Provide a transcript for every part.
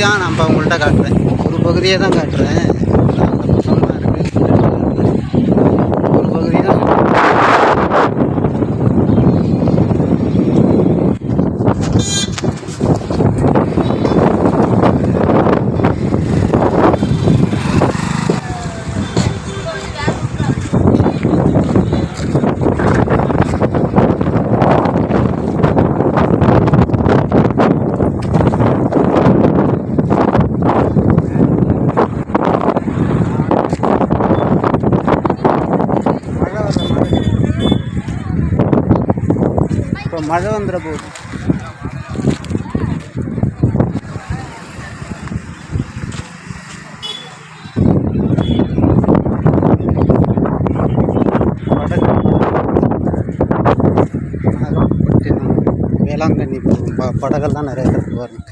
தான் நான் இப்போ உங்கள்கிட்ட காட்டுறேன். ஒரு பகுதியை தான் காட்டுறேன் அந்த பக்கம்லாம் இருக்கு ஒரு பகுதி தான் மழை வர மாதிரி இப்போ மழை வந்துட போகுது. வேளாங்கண்ணி போகும் ப படகெல்லாம் நிறைய இருக்கு வரும்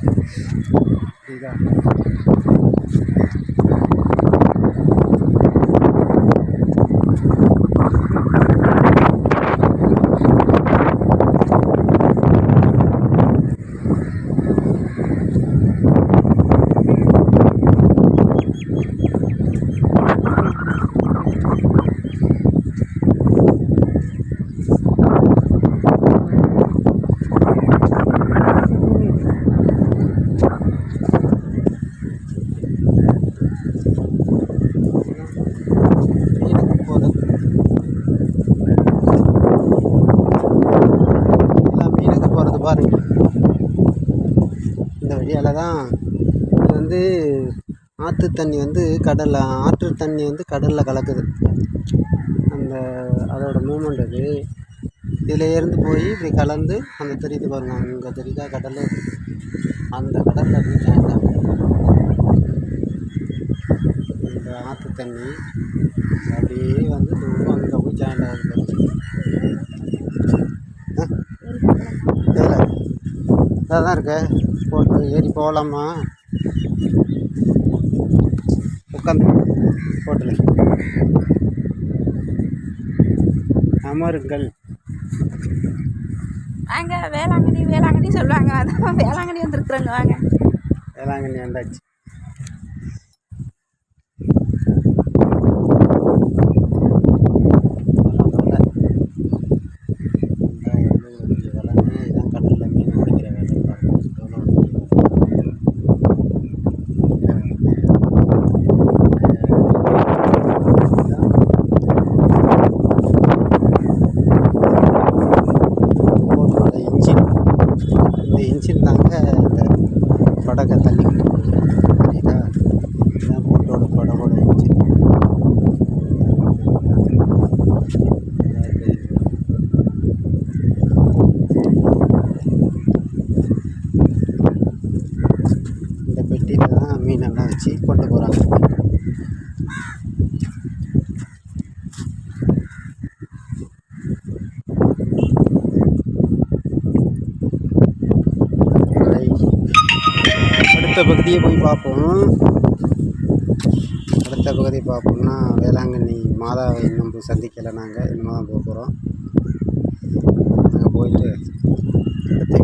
பாருங்க இந்த வழியால் தான் இது வந்து ஆற்று தண்ணி வந்து கடலில் ஆற்று தண்ணி வந்து கடலில் கலக்குது. அந்த அதோட மூமெண்ட் அது. இதில் இருந்து போய் இப்படி கலந்து அந்த தெரியுது பாருங்க அங்கே தெரியுதா கடல்? அந்த கடலில் அப்படி ஜாயின் இந்த ஆற்று தண்ணி அப்படியே வந்து தூரம் அங்கே போய் ஜாயின் ஆகுது. இதில் இதாக தான் இருக்கு. போட்டு ஏறி போகலாமா? உட்காந்து போட்டில் அமருங்கள். வாங்க வேளாங்கண்ணி வேளாங்கண்ணி சொல்லுவாங்க. அதான் வேளாங்கண்ணி வந்திருக்குறோங்க. வாங்க. வேளாங்கண்ணி வந்தாச்சு. கொண்டு போகிறாங்க அடுத்த பகுதியை போய் பார்ப்போம். அடுத்த பகுதி பார்ப்போம்னா வேளாங்கண்ணி மாதாவை இன்னும் போய் சந்திக்கலை நாங்கள் இன்னும் தான் போக போகிறோம் நாங்கள் போயிட்டு அடுத்த